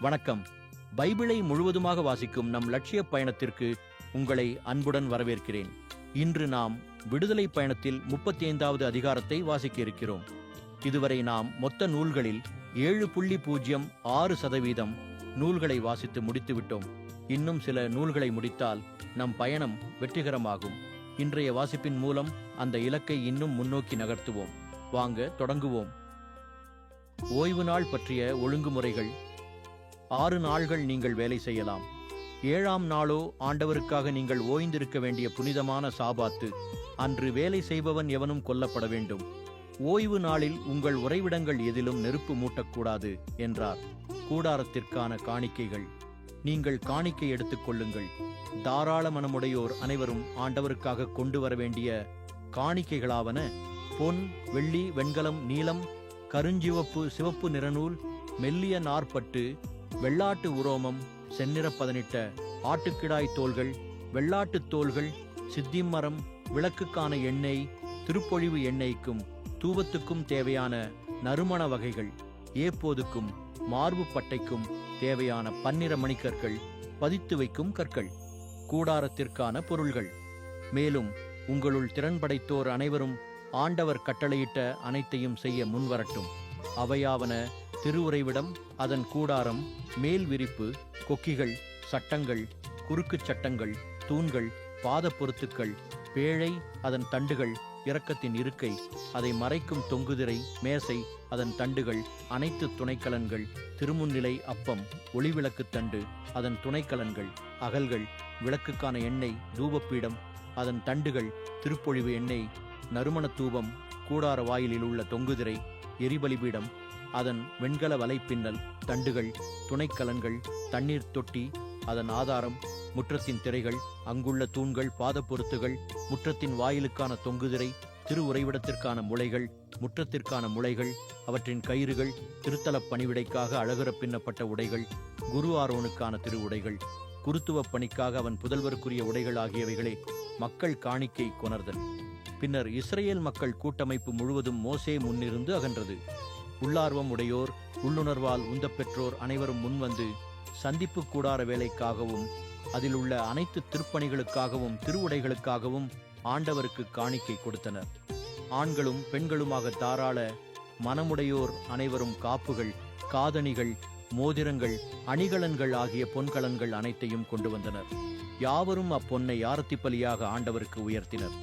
வணக்கம். பைபிளை முழுவதுமாக வாசிக்கும் நம் லட்சிய பயணத்திற்கு உங்களை அன்புடன் வரவேற்கிறேன். இன்று நாம் விடுதலை பயணத்தில் முப்பத்தி ஐந்தாவது அதிகாரத்தை வாசிக்க இருக்கிறோம் இதுவரை நாம் மொத்த நூல்களில் ஏழு புள்ளி பூஜ்ஜியம் ஆறு சதவீதம் நூல்களை வாசித்து முடித்துவிட்டோம் இன்னும் சில நூல்களை முடித்தால் நம் பயணம் வெற்றிகரமாகும். இன்றைய வாசிப்பின் மூலம் அந்த இலக்கை இன்னும் முன்னோக்கி நகர்த்துவோம். வாங்க தொடங்குவோம். ஓய்வு நாள் பற்றிய ஒழுங்குமுறைகள் ஆறு நாள்கள் நீங்கள் வேலை செய்யலாம். ஏழாம் நாளோ ஆண்டவருக்காக நீங்கள் ஓய்ந்திருக்க வேண்டிய புனிதமான சாபாத்து. அன்று வேலை செய்பவன் எவனும் கொல்லப்பட வேண்டும். ஓய்வு நாளில் உங்கள் உறைவிடங்கள் எதிலும் நெருப்பு மூட்டக்கூடாது என்றார். கூடாரத்திற்கான காணிக்கைகள். நீங்கள் காணிக்கை எடுத்துக் கொள்ளுங்கள். தாராள மனமுடையோர் அனைவரும் ஆண்டவருக்காக கொண்டு வர வேண்டிய காணிக்கைகளாவன பொன் வெள்ளி வெண்கலம் நீலம் கருஞ்சிவப்பு சிவப்பு நிறநூல் மெல்லிய நாற்பட்டு வெள்ளாட்டு உரோமம் செந்நிற பதனிட்ட ஆட்டுக்கிடாய் தோல்கள் வெள்ளாட்டுத் தோல்கள் சித்திமரம் விளக்குக்கான எண்ணெய் திருப்பொழிவு எண்ணெய்க்கும் தூவத்துக்கும் தேவையான நறுமண வகைகள் ஏப்போதுக்கும் மார்பு பட்டைக்கும் தேவையான பன்னிற மணிக்கற்கள் பதித்து வைக்கும் கற்கள் கூடாரத்திற்கான பொருள்கள். மேலும் உங்களுள் திறன் படைத்தோர் அனைவரும் ஆண்டவர் கட்டளையிட்ட அனைத்தையும் செய்ய முன்வரட்டும். அவையாவன திருவுறைவிடம் அதன் கூடாரம் மேல் விரிப்பு கொக்கிகள் சட்டங்கள் குறுக்குச் சட்டங்கள் தூண்கள் பாத பொருத்துக்கள் பேழை அதன் தண்டுகள் இரக்கத்தின் இருக்கை அதை மறைக்கும் தொங்குதிரை மேசை அதன் தண்டுகள் அனைத்து துணைக்கலன்கள் திருமுன்னிலை அப்பம் ஒளிவிளக்கு தண்டு அதன் துணைக்கலன்கள் அகல்கள் விளக்குக்கான எண்ணெய் தூபப்பீடம் அதன் தண்டுகள் திருப்பொழிவு எண்ணெய் நறுமண தூபம் கூடார வாயிலில் உள்ள தொங்குதிரை எரிபலிபீடம் அதன் வெண்கல வலைப்பின்னல் தண்டுகள் துணைக்கலன்கள் தண்ணீர் தொட்டி அதன் ஆதாரம் முற்றத்தின் திரைகள் அங்குள்ள தூண்கள் பாதப்பொருத்துகள் முற்றத்தின் வாயிலுக்கான தொங்குதிரை திரு உறைவிடத்திற்கான முளைகள் முற்றத்திற்கான முளைகள் அவற்றின் கயிறுகள் திருத்தலப் பணிவிடைக்காக அழகுற பின்னப்பட்ட உடைகள் குரு ஆரோனுக்கான திரு உடைகள் குருத்துவப் பணிக்காக அவன் புதல்வருக்குரிய உடைகள் ஆகியவைகளே மக்கள் காணிக்கை கொணர்தல். பின்னர் இஸ்ரேல் மக்கள் கூட்டமைப்பு முழுவதும் மோசே முன்னிருந்து அகன்றது. உள்ளார்வம் உடையோர் உள்ளுணர்வால் உந்த பெற்றோர் அனைவரும் முன்வந்து சந்திப்பு கூடார வேலைக்காகவும் அதில் உள்ள அனைத்து திருப்பணிகளுக்காகவும் திருவுடைகளுக்காகவும் ஆண்டவருக்கு காணிக்கை கொடுத்தனர். ஆண்களும் பெண்களுமாக தாராள மனமுடையோர் அனைவரும் காப்புகள் காதணிகள் மோதிரங்கள் அணிகலன்கள் ஆகிய பொன்கலன்கள் அனைத்தையும் கொண்டு வந்தனர். யாவரும் அப்பொன்னை ஆரத்தி பலியாக ஆண்டவருக்கு உயர்த்தினர்.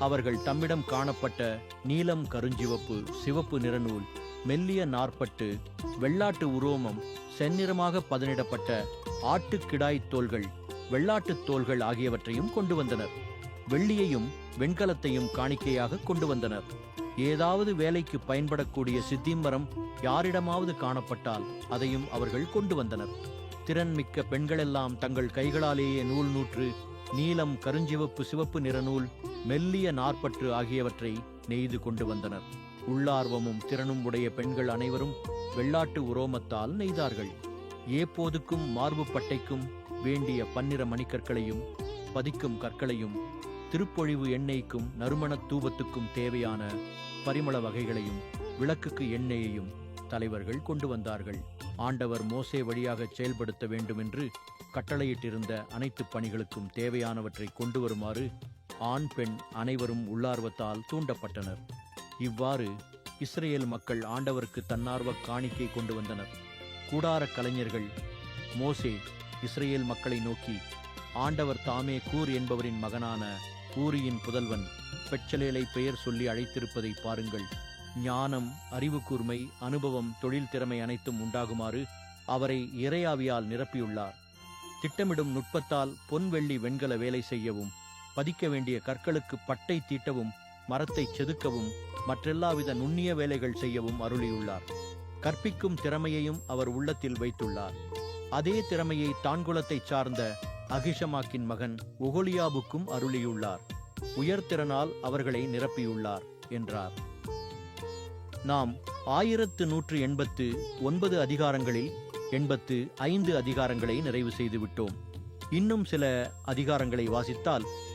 அவர்கள் தம்மிடம் காணப்பட்ட நீலம் கருஞ்சிவப்பு சிவப்பு நிறநூல் மெல்லிய நார்ப்பட்டு வெள்ளாட்டு உரோமம் செந்நிறமாக பதனிடப்பட்ட ஆட்டுக்கிடாய் தோள்கள் வெள்ளாட்டுத் தோல்கள் ஆகியவற்றையும் கொண்டு வந்தனர். வெள்ளியையும் வெண்கலத்தையும் காணிக்கையாக கொண்டு வந்தனர். ஏதாவது வேலைக்கு பயன்படக்கூடிய சித்திம்பரம் யாரிடமாவது காணப்பட்டால் அதையும் அவர்கள் கொண்டு வந்தனர். திறன்மிக்க பெண்களெல்லாம் தங்கள் கைகளாலேயே நூல் நூற்று நீலம் கருஞ்சிவப்பு சிவப்பு நிற நூல் மெல்லிய நாற்பற்று ஆகியவற்றை நெய்து கொண்டு வந்தனர். உள்ளார்வமும் திறனும் உடைய பெண்கள் அனைவரும் வெள்ளாட்டு உரோமத்தால் நெய்தார்கள். ஏப்போதுக்கும் மார்பு பட்டைக்கும் வேண்டிய பன்னிற மணிக்கற்களையும் பதிக்கும் கற்களையும் திருப்பொழிவு எண்ணெய்க்கும் நறுமணத் தூபத்துக்கும் தேவையான பரிமள வகைகளையும் விளக்குக்கு எண்ணெயையும் தலைவர்கள் கொண்டு வந்தார்கள். ஆண்டவர் மோசே வழியாக செயல்படுத்த வேண்டுமென்று கட்டளையிட்டிருந்த அனைத்து பணிகளுக்கும் தேவையானவற்றை கொண்டு வருமாறு ஆண் பெண் அனைவரும் உள்ளார்வத்தால் தூண்டப்பட்டனர். இவ்வாறு இஸ்ரேல் மக்கள் ஆண்டவருக்கு தன்னார்வ காணிக்கை கொண்டு வந்தனர். கூடாரக் கலைஞர்கள் மோசே இஸ்ரேல் மக்களை நோக்கி ஆண்டவர் தாமே கூர் என்பவரின் மகனான கூரியின் புதல்வன் பெச்சலேலை பெயர் சொல்லி அழைத்திருப்பதை பாருங்கள். ஞானம் அறிவு கூர்மை அனுபவம் தொழில் திறமை அனைத்தும் உண்டாகுமாறு அவரை இறையாவியால் நிரப்பியுள்ளார். திட்டமிடும் நுட்பத்தால் பொன்வெள்ளி வெண்கல வேலை செய்யவும் பதிக்க வேண்டிய கற்களுக்கு பட்டை தீட்டவும் மரத்தை செதுக்கவும் மற்றெல்லாவித நுண்ணிய வேலைகள் செய்யவும் அருளியுள்ளார். கற்பிக்கும் திறமையையும் அவர் உள்ளத்தில் வைத்துள்ளார். அதே திறமையை தான்குலத்தைச் சார்ந்த அகிஷமாக்கின் மகன் ஒகொலியாபுக்கும் அருளியுள்ளார். உயர்திறனால் அவர்களை நிரப்பியுள்ளார் என்றார். நாம் ஆயிரத்து நூற்று எண்பத்து ஒன்பது அதிகாரங்களில் எண்பத்து ஐந்து அதிகாரங்களை நிறைவு செய்து விட்டோம் இன்னும் சில அதிகாரங்களை வாசித்தால்